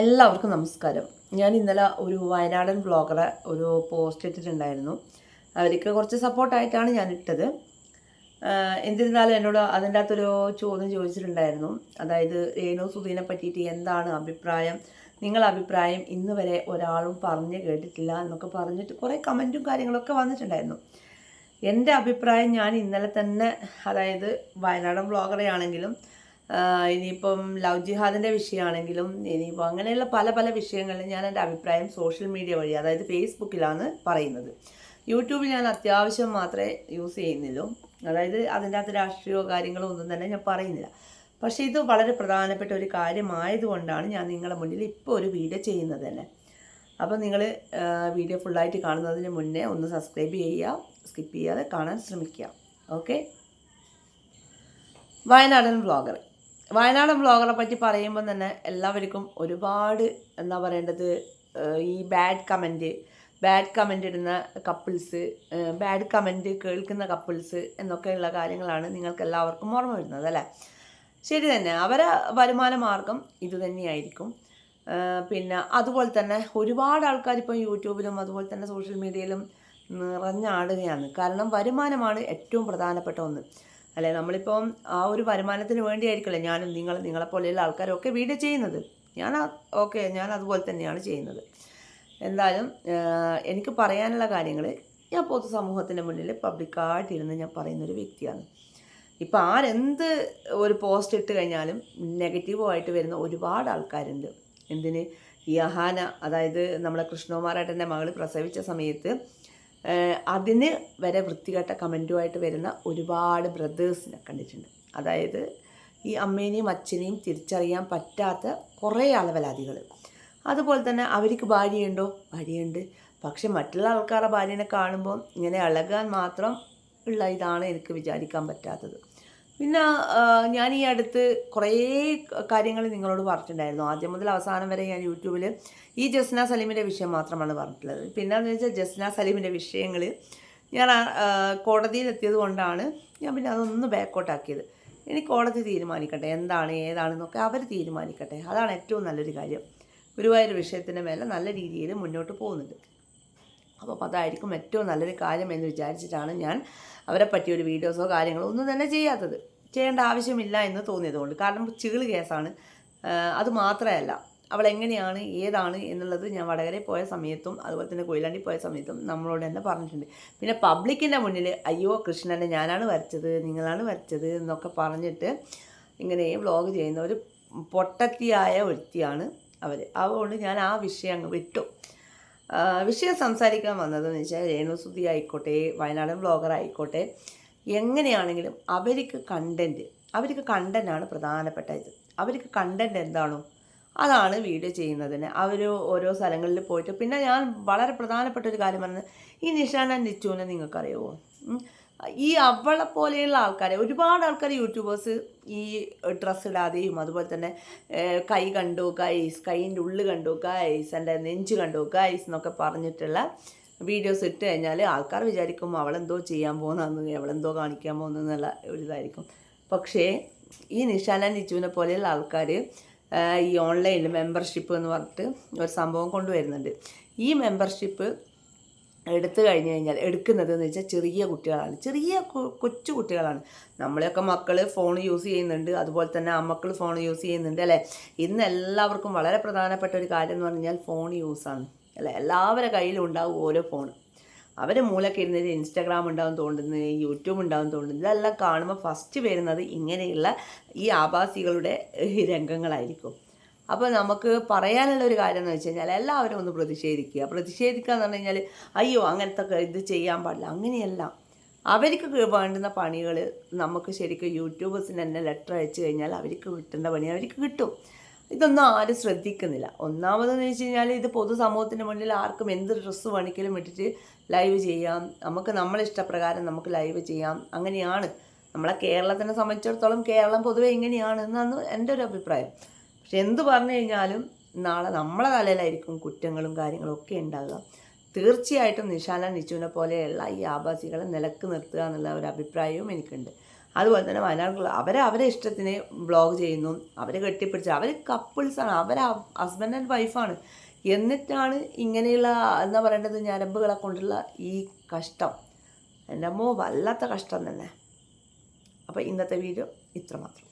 എല്ലാവർക്കും നമസ്കാരം. ഞാൻ ഇന്നലെ ഒരു വയനാടൻ ബ്ലോഗറെ ഒരു പോസ്റ്റ് ഇട്ടിട്ടുണ്ടായിരുന്നു. അവർക്ക് കുറച്ച് സപ്പോർട്ടായിട്ടാണ് ഞാൻ ഇട്ടത്. എന്നിരുന്നാലും എന്നോട് അതിന്റെ അകത്തൊരു ചോദ്യം ചോദിച്ചിട്ടുണ്ടായിരുന്നു. അതായത് രേണു സുധീനെ പറ്റിയിട്ട് എന്താണ് അഭിപ്രായം? നിങ്ങൾ അഭിപ്രായം ഇന്ന് വരെ ഒരാളും പറഞ്ഞു കേട്ടിട്ടില്ല എന്നൊക്കെ പറഞ്ഞിട്ട് കുറേ കമന്റും കാര്യങ്ങളൊക്കെ വന്നിട്ടുണ്ടായിരുന്നു. എന്റെ അഭിപ്രായം ഞാൻ ഇന്നലെ തന്നെ അതായത് വയനാടൻ ബ്ലോഗറെ ആണെങ്കിലും ഇനിയിപ്പം ലവ് ജിഹാദിന്റെ വിഷയമാണെങ്കിലും ഇനിയിപ്പോൾ അങ്ങനെയുള്ള പല പല വിഷയങ്ങളിൽ ഞാൻ എന്റെ അഭിപ്രായം സോഷ്യൽ മീഡിയ വഴി അതായത് ഫേസ്ബുക്കിലാണ് പറയുന്നത്. യൂട്യൂബിൽ ഞാൻ അത്യാവശ്യം മാത്രമേ യൂസ് ചെയ്യുന്നുള്ളൂ. അതായത് അതിന്റെ അകത്ത് രാഷ്ട്രീയമോ കാര്യങ്ങളോ ഒന്നും തന്നെ ഞാൻ പറയുന്നില്ല. പക്ഷേ ഇത് വളരെ പ്രധാനപ്പെട്ട ഒരു കാര്യമായതുകൊണ്ടാണ് ഞാൻ നിങ്ങളുടെ മുന്നിൽ ഇപ്പോൾ ഒരു വീഡിയോ ചെയ്യുന്നത് തന്നെ. അപ്പോൾ നിങ്ങൾ വീഡിയോ ഫുള്ളായിട്ട് കാണുന്നതിന് മുന്നേ ഒന്ന് സബ്സ്ക്രൈബ് ചെയ്യുക സ്കിപ്പ് ചെയ്യാതെ കാണാൻ ശ്രമിക്കുക. ഓക്കെ? വയനാടൻ വ്ളോഗർ. വയനാടൻ വ്ളോഗറെ പറ്റി പറയുമ്പോൾ തന്നെ എല്ലാവർക്കും ഒരുപാട് എന്താ പറയേണ്ടത് ഈ ബാഡ് കമന്റ് ബാഡ് കമന്റ് ഇടുന്ന കപ്പിൾസ് ബാഡ് കമന്റ് കേൾക്കുന്ന കപ്പിൾസ് എന്നൊക്കെയുള്ള കാര്യങ്ങളാണ് നിങ്ങൾക്ക് എല്ലാവർക്കും ഓർമ്മ വരുന്നത് അല്ലേ? ശരി തന്നെ. അവരെ വരുമാന മാർഗം ഇത് തന്നെയായിരിക്കും. പിന്നെ അതുപോലെ തന്നെ ഒരുപാട് ആൾക്കാർ ഇപ്പം യൂട്യൂബിലും അതുപോലെ തന്നെ സോഷ്യൽ മീഡിയയിലും നിറഞ്ഞാടുകയാണ് കാരണം വരുമാനമാണ് ഏറ്റവും പ്രധാനപ്പെട്ട ഒന്ന്. അല്ലെ? നമ്മളിപ്പം ആ ഒരു വരുമാനത്തിന് വേണ്ടിയായിരിക്കല്ലേ ഞാനും നിങ്ങൾ നിങ്ങളെപ്പോലെയുള്ള ആൾക്കാരൊക്കെ വീഡിയോ ചെയ്യുന്നത്. ഞാൻ ഓക്കെ ഞാൻ അതുപോലെ തന്നെയാണ് ചെയ്യുന്നത്. എന്തായാലും എനിക്ക് പറയാനുള്ള കാര്യങ്ങൾ ഞാൻ പൊതു സമൂഹത്തിന്റെ മുന്നിൽ പബ്ലിക്കായിട്ടിരുന്ന് ഞാൻ പറയുന്നൊരു വ്യക്തിയാണ്. ഇപ്പം ആരെന്ത് ഒരു പോസ്റ്റ് ഇട്ട് കഴിഞ്ഞാലും നെഗറ്റീവായിട്ട് വരുന്ന ഒരുപാട് ആൾക്കാരുണ്ട്. എന്തിന്? ഈ അഹാന അതായത് നമ്മളെ കൃഷ്ണകുമാരേട്ടന്റെ മകൾ പ്രസവിച്ച സമയത്ത് അതിന് വരെ വൃത്തികെട്ട കമന്റുമായിട്ട് വരുന്ന ഒരുപാട് ബ്രദേഴ്സിനെ കണ്ടിട്ടുണ്ട്. അതായത് ഈ അമ്മേനെയും അച്ഛനെയും തിരിച്ചറിയാൻ പറ്റാത്ത കുറേ അളവലാദികൾ അതുപോലെ തന്നെ അവർക്ക് ഭാര്യയുണ്ടോ? ഭാര്യയുണ്ട്. പക്ഷെ മറ്റുള്ള ആൾക്കാരുടെ ഭാര്യനെ കാണുമ്പോൾ ഇങ്ങനെ ഇളകാൻ മാത്രം ഉള്ള ഇതാണ് എനിക്ക് വിചാരിക്കാൻ പറ്റാത്തത്. പിന്നെ ഞാൻ ഈ അടുത്ത് കുറേ കാര്യങ്ങൾ നിങ്ങളോട് പറഞ്ഞിട്ടുണ്ടായിരുന്നു. ആദ്യം മുതൽ അവസാനം വരെ ഞാൻ യൂട്യൂബിൽ ഈ ജസ്ന സലീമിന്റെ വിഷയം മാത്രമാണ് പറഞ്ഞിട്ടുള്ളത്. പിന്നെ എന്ന് വെച്ചാൽ ജസ്ന സലീമിന്റെ വിഷയങ്ങൾ ഞാൻ കോടതിയിലെത്തിയത് കൊണ്ടാണ് ഞാൻ പിന്നെ അതൊന്ന് ബാക്കോട്ടാക്കിയത് ഇനി കോടതി തീരുമാനിക്കട്ടെ എന്താണ് ഏതാണെന്നൊക്കെ അവർ തീരുമാനിക്കട്ടെ. അതാണ് ഏറ്റവും നല്ലൊരു കാര്യം. ഗുരുവായൂർ വിഷയത്തിന്റെ മേലെ നല്ല രീതിയിൽ മുന്നോട്ട് പോകുന്നുണ്ട്. അപ്പോൾ അതായിരിക്കും ഏറ്റവും നല്ലൊരു കാര്യം എന്ന് വിചാരിച്ചിട്ടാണ് ഞാൻ അവരെ പറ്റിയൊരു വീഡിയോസോ കാര്യങ്ങളോ ഒന്നും തന്നെ ചെയ്യാത്തത്. ചെയ്യേണ്ട ആവശ്യമില്ല എന്ന് തോന്നിയതുകൊണ്ട്. കാരണം ചീൾ കേസാണ്. അത് മാത്രമല്ല അവൾ എങ്ങനെയാണ് ഏതാണ് എന്നുള്ളത് ഞാൻ വടകരയിൽ പോയ സമയത്തും അതുപോലെ തന്നെ കൊയിലാണ്ടി പോയ സമയത്തും നമ്മളോട് തന്നെ പറഞ്ഞിട്ടുണ്ട്. പിന്നെ പബ്ലിക്കിന്റെ മുന്നിൽ അയ്യോ കൃഷ്ണനെ ഞാനാണ് വരച്ചത് നിങ്ങളാണ് വരച്ചത് എന്നൊക്കെ പറഞ്ഞിട്ട് ഇങ്ങനെ വ്ളോഗ് ചെയ്യുന്ന ഒരു പൊട്ടത്തിയായ ഒരുത്തിയാണ് അവർ അതുകൊണ്ട് ഞാൻ ആ വിഷയം അങ്ങ് വിട്ടു. വിഷയം സംസാരിക്കാൻ വന്നതെന്ന് വെച്ചാൽ രേണുസുതി ആയിക്കോട്ടെ വയനാടൻ വ്ളോഗർ ആയിക്കോട്ടെ എങ്ങനെയാണെങ്കിലും അവർക്ക് കണ്ടന്റ് അവർക്ക് കണ്ടന്റാണ് പ്രധാനപ്പെട്ട ഇത് അവർക്ക് കണ്ടന്റ് എന്താണോ അതാണ് വീഡിയോ ചെയ്യുന്നതിന്. അവർ ഓരോ സ്ഥലങ്ങളിൽ പോയിട്ട് പിന്നെ ഞാൻ വളരെ പ്രധാനപ്പെട്ട ഒരു കാര്യം പറഞ്ഞത് ഈ നിഷാന നിച്ചുവിനെ നിങ്ങൾക്കറിയുമോ. ഈ അവളെ പോലെയുള്ള ആൾക്കാരെ ഒരുപാട് ആൾക്കാർ യൂട്യൂബേഴ്സ് ഈ ഡ്രസ്സ് ഇടാതെയും അതുപോലെ തന്നെ കൈ കണ്ടു കൈസ് കൈയിന്റെ ഉള്ളു കണ്ടു കൈസ് എന്റെ നെഞ്ച് കണ്ടു കൈസ് എന്നൊക്കെ പറഞ്ഞിട്ടുള്ള വീഡിയോസ് ഇട്ട് കഴിഞ്ഞാൽ ആൾക്കാർ വിചാരിക്കും അവളെന്തോ ചെയ്യാൻ പോകുന്നതെന്ന് അവളെന്തോ കാണിക്കാൻ പോകുന്നതെന്നുള്ള ഒരു ഇതായിരിക്കും പക്ഷേ ഈ നിഷാന നിച്ചുവിനെ പോലെയുള്ള ആൾക്കാർ ഈ ഓൺലൈനിൽ മെമ്പർഷിപ്പ് എന്ന് പറഞ്ഞിട്ട് ഒരു സംഭവം കൊണ്ടുവരുന്നുണ്ട്. ഈ മെമ്പർഷിപ്പ് എടുത്തു കഴിഞ്ഞ് കഴിഞ്ഞാൽ എടുക്കുന്നത് എന്ന് വെച്ചാൽ ചെറിയ കുട്ടികളാണ്. ചെറിയ കൊച്ചു കുട്ടികളാണ്. നമ്മളെയൊക്കെ മക്കൾ ഫോൺ യൂസ് ചെയ്യുന്നുണ്ട്. അതുപോലെ തന്നെ അമ്മക്കൾ ഫോൺ യൂസ് ചെയ്യുന്നുണ്ട് അല്ലേ? ഇന്ന് എല്ലാവർക്കും വളരെ പ്രധാനപ്പെട്ട ഒരു കാര്യം എന്ന് പറഞ്ഞാൽ ഫോൺ യൂസാണ് അല്ലേ എല്ലാവരുടെ കയ്യിലും ഉണ്ടാവും ഓരോ ഫോൺ അവർ മൂലക്ക് ഇരുന്നിട്ട് ഇൻസ്റ്റാഗ്രാം ഉണ്ടാവും തോണ്ടുന്നത് യൂട്യൂബ് ഉണ്ടാവും തോണ്ടുന്നത് ഇതെല്ലാം കാണുമ്പോൾ ഫസ്റ്റ് വരുന്നത് ഇങ്ങനെയുള്ള ഈ ആഭാസികളുടെ രംഗങ്ങളായിരിക്കും. അപ്പോൾ നമുക്ക് പറയാനുള്ള ഒരു കാര്യം എന്ന് വെച്ച് കഴിഞ്ഞാൽ എല്ലാവരും ഒന്ന് പ്രതിഷേധിക്കുക. പ്രതിഷേധിക്കുക എന്ന് പറഞ്ഞു കഴിഞ്ഞാൽ അയ്യോ അങ്ങനത്തെ ഇത് ചെയ്യാൻ പാടില്ല. അങ്ങനെയല്ല. അവർക്ക് വേണ്ടുന്ന പണികൾ നമുക്ക് ശരിക്കും യൂട്യൂബേഴ്സിന് തന്നെ ലെറ്റർ അയച്ചു കഴിഞ്ഞാൽ അവർക്ക് കിട്ടേണ്ട പണി അവർക്ക് കിട്ടും. ഇതൊന്നും ആരും ശ്രദ്ധിക്കുന്നില്ല. ഒന്നാമതെന്ന് വെച്ച് കഴിഞ്ഞാൽ ഇത് പൊതുസമൂഹത്തിന്റെ മുന്നിൽ ആർക്കും എന്ത് ഡ്രസ്സ് വേണമെങ്കിലും ഇട്ടിട്ട് ലൈവ് ചെയ്യാം. നമുക്ക് നമ്മളെ ഇഷ്ടപ്രകാരം നമുക്ക് ലൈവ് ചെയ്യാം. അങ്ങനെയാണ്. നമ്മളെ കേരളത്തിനെ സംബന്ധിച്ചിടത്തോളം കേരളം പൊതുവെ ഇങ്ങനെയാണ് എന്നാണ് എന്റെ ഒരു അഭിപ്രായം. പക്ഷെ എന്ത് പറഞ്ഞു കഴിഞ്ഞാലും നാളെ നമ്മളെ തലയിലായിരിക്കും കുറ്റങ്ങളും കാര്യങ്ങളും ഒക്കെ ഉണ്ടാകുക തീർച്ചയായിട്ടും നിശാല നിച്ചുവിനെ പോലെയുള്ള ഈ ആഭാസികളെ നിലയ്ക്ക് നിർത്തുക എന്നുള്ള ഒരു അഭിപ്രായവും എനിക്കുണ്ട്. അതുപോലെ തന്നെ വയനാട്ടിലുള്ള അവരെ അവരെ ഇഷ്ടത്തിന് ബ്ലോഗ് ചെയ്യുന്നു. അവരെ കെട്ടിപ്പിടിച്ച് അവർ കപ്പിൾസാണ് അവർ ഹസ്ബൻഡ് ആൻഡ് വൈഫാണ് എന്നിട്ടാണ് ഇങ്ങനെയുള്ള എന്താ പറയേണ്ടത് ഞരമ്പുകളെ കൊണ്ടുള്ള ഈ കഷ്ടം. എന്റെ അമ്മോ വല്ലാത്ത കഷ്ടം തന്നെ. അപ്പോൾ ഇന്നത്തെ വീഡിയോ ഇത്രമാത്രം.